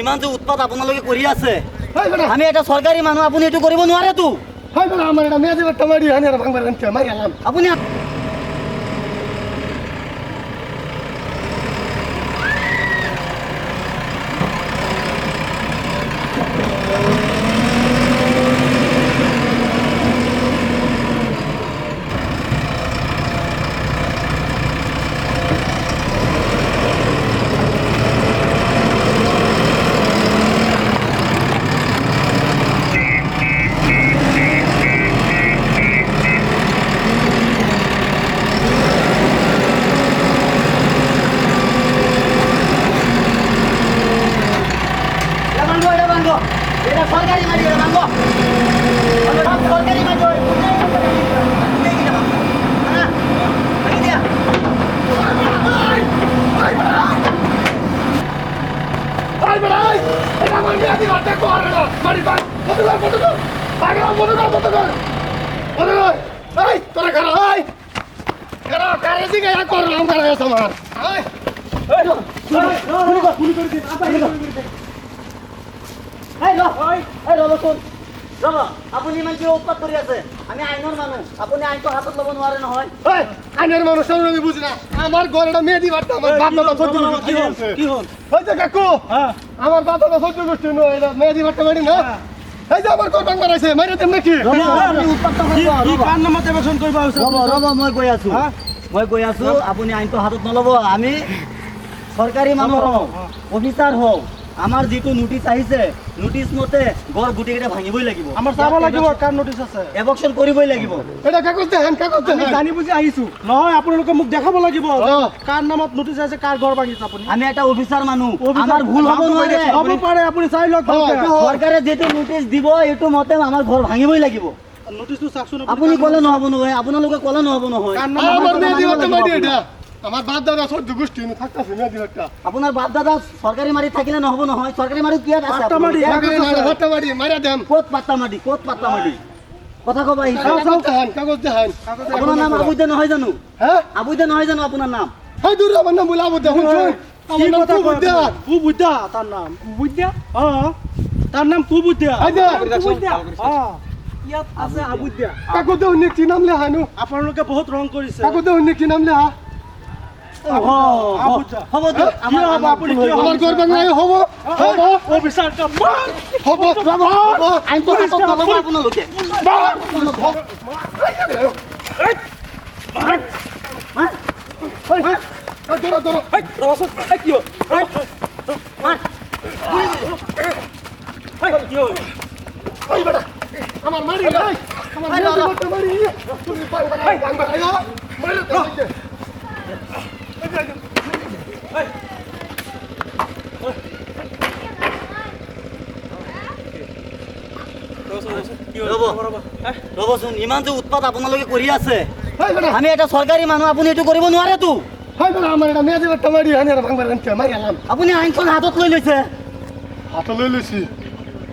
ইমান উৎপাত আপোনালোকে কৰি আছে। আমি এটা চৰকাৰী মানুহ আপুনি এইটো কৰিব নোৱাৰেতো। হয় মানে আমাৰ এটা মেজি বাট্টা মাৰি আনি ভাঙবাৰ মাৰি আলাম। আপুনি ভাই ভাই এটা আমার মেয়ে দিবার দেখো আর না। মারি ভাই কত কর কত কর। ভাই কত কর কত কর। কত কর। এই, তোরা খারা এই। খারা কারে দিকে এক কর নাম করা আছে আমার। এই। এই, ল এই ৰ'ব চোন ৰ'ব আপুনি ইমান কিয় উৎপাত কৰি আছে? আমি আইনৰ মানুহ আপুনি আইনটো হাতত ল'ব নোৱাৰে নহয়। এই আইনের মানুষ আমি বুঝি না। আমার ঘর এটা মেয়ে দিবার আমার বাপ দাদা সহ্য করতে হচ্ছে কি হল? ওই যে কাকু আমার বাপ দাদা সহ্য করতে নয় এটা মেয়ে দিবার মারি না। এই যে আমার দেন নাকি? আপুনি উৎপাত কি কাৰ নামত কৰিব হৈছে? ৰ'ব ৰ'ব মই গৈ আছো। হা? মই গৈ আছো আপুনি আইনটো হাতত নল'ব আমি চৰকাৰী মানুহ হওঁ অফিচাৰ হওঁ। আমাৰ যিটো নোটিচ আহিছে নোটিচ মতে গড় গোটেইকেইটা ভাঙিবই লাগিব। আমাৰ চাব লাগিব কাৰ নটিচ আছে। এবকশ্যন কৰিবই লাগিব। এটা কাগজ দেখান কাগজ আমি জানি বুজি আহিছো। নহয় আপোনালোকে মোক দেখাব লাগিব। কাৰ নামত নটিচ আছে কাৰ ঘৰ ভাঙিছে আপুনি? আমি এটা অফিচাৰ মানুহ। আমাৰ ভুল হ'ব নোৱাৰে। হ'ব পাৰে আপুনি চাই লওক চৰকাৰে যিটো নোটিচ দিব এইটো মতে আমাৰ ঘৰ ভাঙিবই লাগিব। আপুনি ক'লে নহ'ব নহয় আপোনালোকে ক'লে নহ'ব নহয়। আমার মারি বাপ দাদা সহ্য গোষ্ঠী থাকতেছে মেয়ে দিবারটা আপোনাৰ বাপ দাদা চৰকাৰী মাটিত থাকিলে নহ'ব নহয়? চৰকাৰী মাটিত কিয়াত আছে আপুনি? মাটি। সরকারি মারি হত্যা মারি মারা দেন। ক'ত পাত্তা মাটি ক'ত পাত্তা মাটি কথা ক'ব আহিছে কাগজ দেখান কাগজ দেখান। আপোনাৰ নাম আবুদ্দা নহয় জানো? হ্যাঁ? আবুদ্দা নহয় জানো আপোনাৰ নাম? হাই দূর আমার নাম বলে আবুদ্দা শুনছো? কি আমার নাম কুবুদ্দা কুবুদ্দা তাৰ নাম। কুবুদ্দা অ তাৰ নাম কুবুদ্দা কুবুদ্দা অ ইয়াত আছে আবুদ্দা কাগজ দে উনি কি নাম লেহানো আপোনালোকে বহুত ৰং কৰিছে কাগজ দে উনি কি নাম লেহা আমার মারি আমার মারি তুমি পাই ভাঙ ভাঙ আইও মারি দে ৰ'ব ৰ'বচোন ইমান যে উৎপাত আপোনালোকে কৰি আছে। আমি এটা চৰকাৰী মানুহ আপুনি এইটো কৰিব নোৱাৰেতো আপুনি আইনখন হাতত লৈ লৈছে। হাত লৈ লৈছি।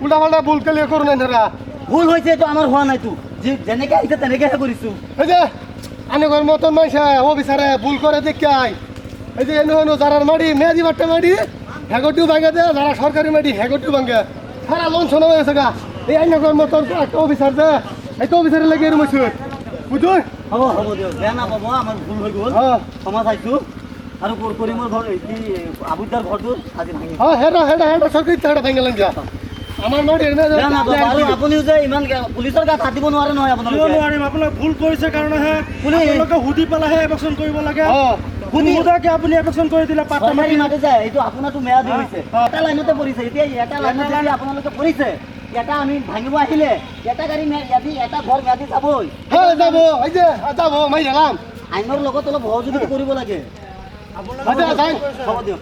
উল্টা পাল্টা ভুল কেলে করো না এনারা ভুল হৈছে এইটো আমাৰ হোৱা নাইতো যি যেনেকৈ আহিছে তেনেকৈহে কৰিছোঁ। এই যে আনেগর মতন মাইসা ও বিচারে ভুল করে দেখে আই এই যে এনে এনে যারা মারি মেয়ে দিবারটা মারি হেগটিও ভাঙে দে যারা সরকারি মারি হেগটিও ভাঙে। সারা লোন শোনা হয়েছে গা। এই আইনগর মতন একটা অফিসার যে এই তো অফিসারে লেগে এরম হয়েছে বুঝুন হ'ব হ'ব দিয়ক। বেয়া নাপাব আমাৰ ভুল হৈ গ'ল। হ্যাঁ ক্ষমা চাইছোঁ। আৰু কৰি- কৰিমৰ ঘৰ কি আবুদ্দাৰ ঘৰটো? আজি ভাঙি হ্যাঁ হেডা হেডা হেডা সরকারি হেডা ভাঙে লাগ আমার নাপাব। আৰু আপুনিও যে ইমান পুলিচৰ গাত হাত দিব নোৱাৰে নহয় আপোনালোকে। নোৱাৰিম। আপোনাক ভুল কৰিছে কাৰণেহে কোনে? আপোনালোকে সুধি পেলাইহে এভেকশ্যন কৰিব লাগে। হ্যাঁ শুনি- সুধাকে আপুনি এভেকশ্যন কৰি দিলে পাত্তা মাৰি মাটি যায়। এইটো আপোনাৰতো মেয়া হৈছে হ্যাঁ। এটা লাইনতে পৰিছে। এতিয়া এটা লাইনত আপোনালোকে পৰিছে এটা আমি ভাঙিব আহিলে এটা গাড়ী মে- ইয়াদি এটা ঘৰ ম্যাদি যাবই যাব যাব এই যে যাব মাই গেলাম আইনৰ লগত অলপ সহযোগিতা কৰিব লাগে আচ্ছা হ'ব দিয়ক